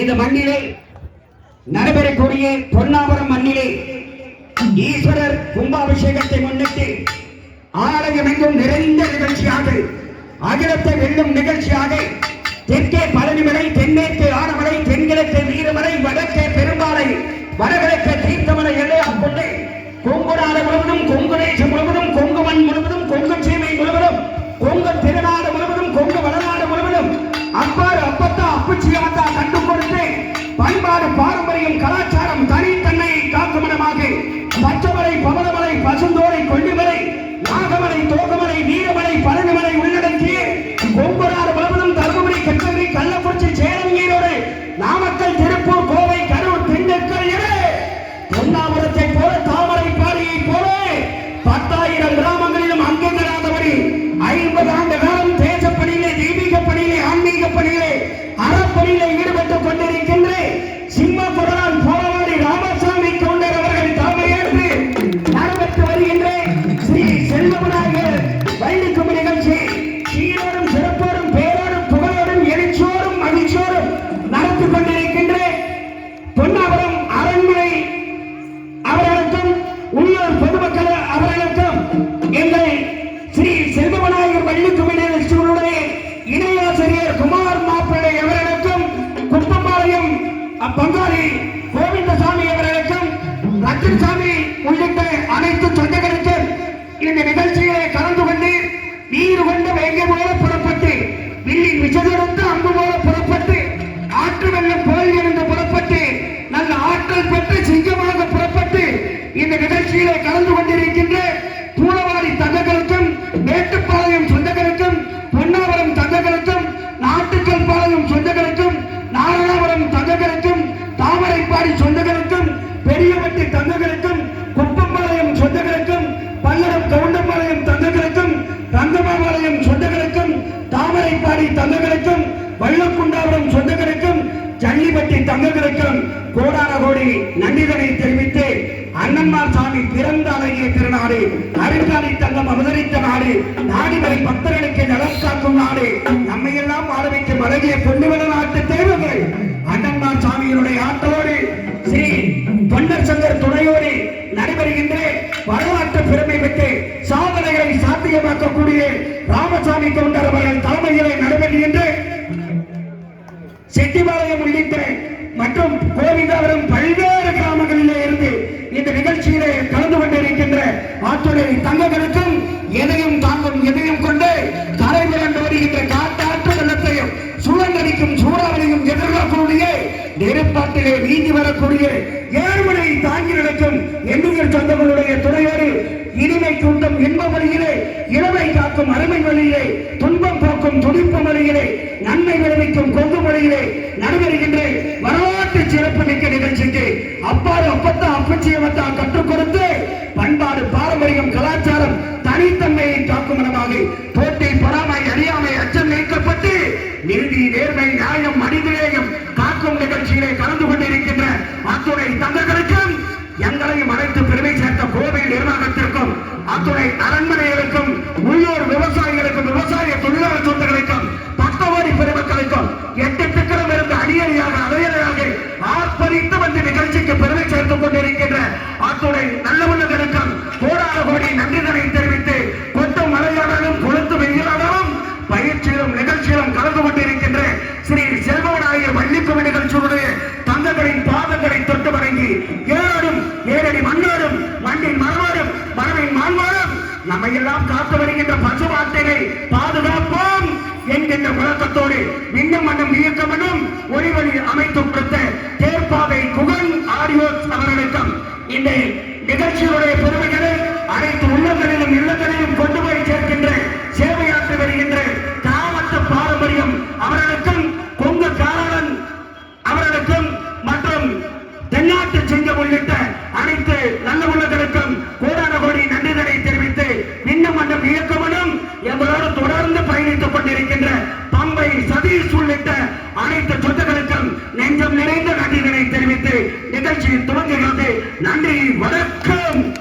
இந்த மண்ணிலே நடைபெறக்கூடிய பொன்னாபுரம் மண்ணிலே ஈஸ்வரர் கும்பாபிஷேகத்தை முன்னிட்டு ஆலயம் எங்கும் நிறைந்த நிகழ்ச்சியாக அகிலத்தை வெல்லும் நிகழ்ச்சியாக தெற்கே பழனிமலை தென்மேற்கே ஆனமலை தென்கிழக்கே வீரமலை வடக்கே பெரும்பாலை வடகிழக்கே தீர்த்தமலை எல்லையாக கொண்டு கொங்கு நாடு முழுவதும் கொங்கு நேற்று முழுவதும் கொங்கு மண் முழுவதும் கொங்கு சீமை முழுவதும் கொங்கு திருநாள் பசுந்தோரை கொல்லிமலை நாகமலை தோகமலை வீரமலை அப்பங்காளி கோவிந்தசாமி அவர்களுக்கும் ரத்தினசாமி உள்ளிட்ட அனைத்து சொந்தங்களுக்கும் இந்த நிகழ்ச்சியிலே கலந்து கொண்டு நீர் கொண்ட வேங்க போல புறப்பட்டு வில்லின் விசதெடுத்து அம்பு போல புறப்பட்டு ஆற்று வெள்ளம் போல் இருந்து புறப்பட்டு நல்ல ஆற்றல் பெற்று சிங்கமாக புறப்பட்டு இந்த நிகழ்ச்சியிலே கலந்து கொண்டிருக்கின்ற பூலவாடி தங்கங்களுக்கும் மேட்டுப்பாளையம் சொந்தங்களுக்கும் பொன்னாவரம் தங்கங்களுக்கும் நாட்டுக்கல் பாளையம் சொந்தங்களுக்கும் நாராயணபுரம் தங்கங்களுக்கும் தாமரைப்பாடி சொந்தங்களுக்கும் பெரியவட்டி தங்கங்களுக்கும் குப்பம்பாளையம் சொந்தங்களுக்கும் பல்லடம் கவுண்டம்பாளையம் தங்கங்களுக்கும் தங்கமாபாளையம் சொந்தங்களுக்கும் தாமரைப்பாடி தங்கங்களுக்கும் வள்ளக்குண்டாபுரம் சொந்தங்களுக்கும் ஜல்லிபட்டி தங்கங்களுக்கும் கோடான கோடி நன்றிதனை தெரிவித்து அண்ணன்மார் சாமி பிறந்த அழகிய திருநாடு அருங்காலி தங்கம் அவதரித்த நாடு நாடிவரை பக்தர்களுக்கு நலம் காக்கும் நாடு நம்மை எல்லாம் வாழ வைக்கும் அழகிய பொன்னிவள நாட்டு தேவர்கள் அண்ணன்மார் சாமியினுடைய ஆற்றலோடு ஸ்ரீ தொண்டர் சங்கர் துணையோடு நடைபெறுகின்ற வரலாறு சாதனைகளை ராமசாமி தொண்டர் அவர்கள் தலைமையிலே நடைபெறுகின்ற செட்டிபாளையம் உள்ளிட்ட மற்றும் கோவிந்தாவரம் பல்வேறு கிராமங்களிலே இருந்து இந்த நிகழ்ச்சியிலே கலந்து கொண்டிருக்கின்ற ஆற்றுடை தங்கங்களுக்கும் எதையும் தாங்கும் எதையும் கொண்டு கரை மிரண்டு வருகின்ற காட்டாற்று வெள்ளத்தையும் சுழன்றடிக்கும் சூறாவளியும் எதிர்கொள்ளக்கூடிய நெருப்பாட்டிலே வீங்கி வரக்கூடிய ஏழ்மனை தாங்கி நடக்கும் எண்ணுங்கள் சொந்தங்களுடைய துணையோடு இனிமை கூட்டம் இன்ப வழியிலே காக்கும் அருமை வழியிலே துன்பம் போக்கும் துடிப்பு வழியிலே நன்மை விளைவிக்கும் கொங்கு மொழியிலே நடைபெறுகின்ற வரலாற்று சிறப்பு மிக்க நிகழ்ச்சிக்கு அப்பாறு அப்பத்தா அப்பச்சியமத்தா கற்றுக் கொடுத்து பண்பாடு பாரம்பரியம் கலாச்சாரம் தனித்தன்மையை காக்கும் இடமாக போட்டி பொறாமை அறியாமை அச்சம் நீக்கப்பட்டு நீதி நேர்மை நியாயம் மனிதநேயம் காக்கும் நிகழ்ச்சியிலே கலந்து கொண்டிருக்கின்ற அத்துணை தங்கங்களுக்கும் எங்களையும் அழைத்து பெருமை சேர்த்த கோவை நிர்வாகத்திற்கும் அத்துணை அரண்மனைகளுக்கும் உள்ளூர் விவசாயிகளுக்கும் விவசாய தொழிலாளர் சொந்தங்களுக்கும் பக்தவாடி பெருமக்களுக்கும் எட்டு திக்கரம் இருந்து அடியடியாக அடையலையாக ஆர்ப்பரித்து வந்து நிகழ்ச்சிக்கு பெருமை சேர்த்துக் கொண்டிருக்கின்ற அத்துணை நல்ல உள்ளதற்கும் கோடான கோடி நன்றிதனை தெரிவித்து கொட்டும் மலையாளரும் கொளுத்து வெயிலாளரும் பயிற்சியிலும் நிகழ்ச்சியிலும் கலந்து கொண்டிருக்கின்ற ஸ்ரீ செல்வ நம்மையெல்லாம் நம்மை எல்லாம் காத்து வருகின்ற பசுமாட்டினை பாதுகாப்போம் என்கின்ற முழக்கத்தோடு இன்னும் மண்ணும் இயக்கமனும் ஒளிவழி அமைத்து கொடுத்த தேர்ப்பாவை குகன் ஆரியோஸ் அவர்களுக்கும் இந்த நிகழ்ச்சியுடைய பெருமை அனைத்து உள்ளங்களிலும் இல்லங்களிலும் கொண்டு போய் சேர்க்கின்ற சேவையாற்றி வருகின்ற கிராமத்து பாரம்பரியம் அவர்களுக்கும் கொங்கு காரணன் அவர்களுக்கும் மற்றும் தென்னாட்டு சிங்கம் உள்ளிட்ட அனைத்து நல்ல உள்ளங்களுக்கும் கோடான கோடி நன்றிதனை தெரிவித்து இன்னும் மன்றம் இயக்கமனும் எங்களோடு தொடர்ந்து பயணித்துக் கொண்டிருக்கின்ற பம்பை சதீஷ் உள்ளிட்ட அனைத்து சொந்தங்களுக்கும் நெஞ்சம் நிறைந்த நன்றிகளை தெரிவித்து நிகழ்ச்சி துவங்குகிறது. நன்றி வணக்கம்.